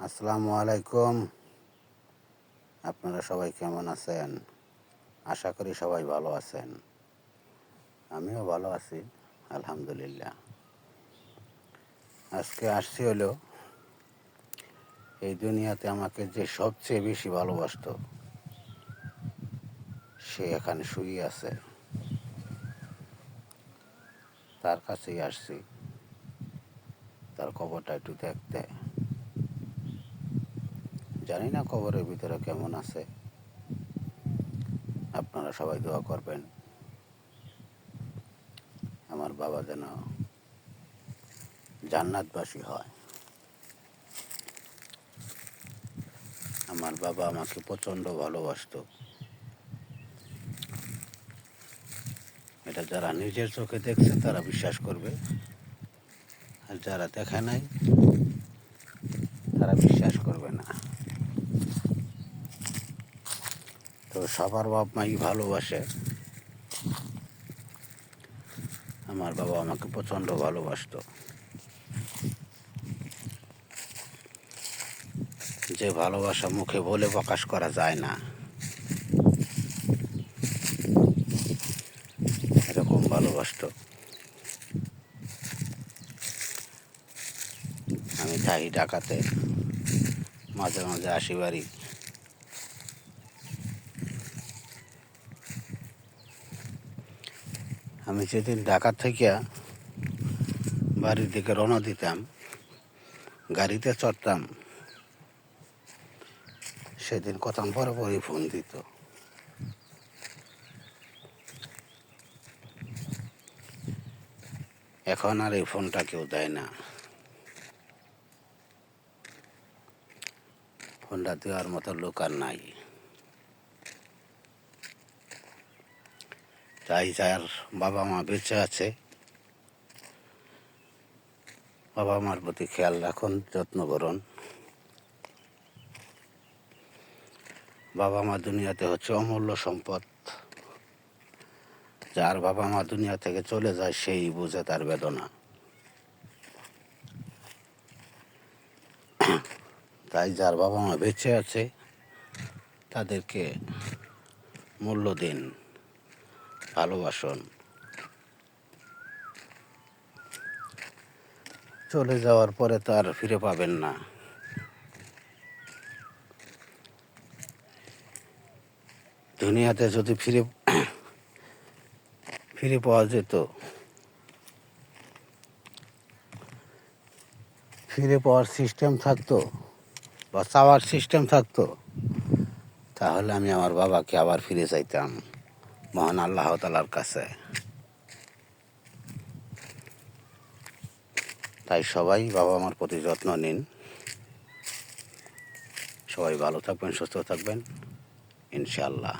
আসসালামু আলাইকুম। আপনারা সবাই কেমন আছেন? আশা করি সবাই ভালো আছেন। আমিও ভালো আছি, আলহামদুলিল্লাহ। আজকে আসছি হলো, এই দুনিয়াতে আমাকে যে সবচেয়ে বেশি ভালোবাসতো, সে এখানে শুয়ে আছে। তার কাছেই আসছি। তার খবরটা একটু দেখতে। জানি না কবরের ভিতরে কেমন আছে। আপনারা সবাই দোয়া করবেন। আমার বাবা যেন জান্নাতবাসী হয়। আমার বাবা আমাকে প্রচণ্ড ভালোবাসতো। এটা যারা নিজের চোখে দেখছে, তারা বিশ্বাস করবে। আর যারা দেখে নাই, তারা বিশ্বাস করবে না। তো সবার বাপ মাই ভালোবাসে। আমার বাবা আমাকে প্রচণ্ড ভালোবাসতো। যে ভালোবাসা মুখে বলে প্রকাশ করা যায় না। এরকম ভালোবাসতো। আমি থাকি ঢাকাতে। মাঝে মাঝে আসি বাড়ি। আমি যেদিন ঢাকা থেকে বাড়ির দিকে রওনা দিতাম, গাড়িতে চড়তাম, সেদিন কথা বরাবরই ফোন দিত। এখন আর এই ফোনটা কেউ দেয় না। ফোনটা দেওয়ার মতো লোক আর নাই। তাই যার বাবা মা বেঁচে আছে। বাবা মার প্রতি খেয়াল রাখুন, যত্ন করুন। বাবা মা দুনিয়াতে হচ্ছে অমূল্য সম্পদ। যার বাবা মা দুনিয়া থেকে চলে যায়, সেই বুঝে তার বেদনা। তাই যার বাবা মা বেঁচে আছে, তাদেরকে মূল্য দিন। ভালোবাসুন চলে যাওয়ার পরে তো আর ফিরে পাবেন না। দুনিয়াতে যদি ফিরে ফিরে পাওয়া যেত, ফিরে পাওয়ার সিস্টেম থাকতো বা চাওয়ার সিস্টেম থাকতো, তাহলে আমি আমার বাবাকে আবার ফিরে চাইতাম। মহান আল্লাহ তালার কাছে। তাই সবাই বাবা মার প্রতি যত্ন নিন। সবাই ভালো থাকবেন, সুস্থ থাকবেন। ইনশাল্লাহ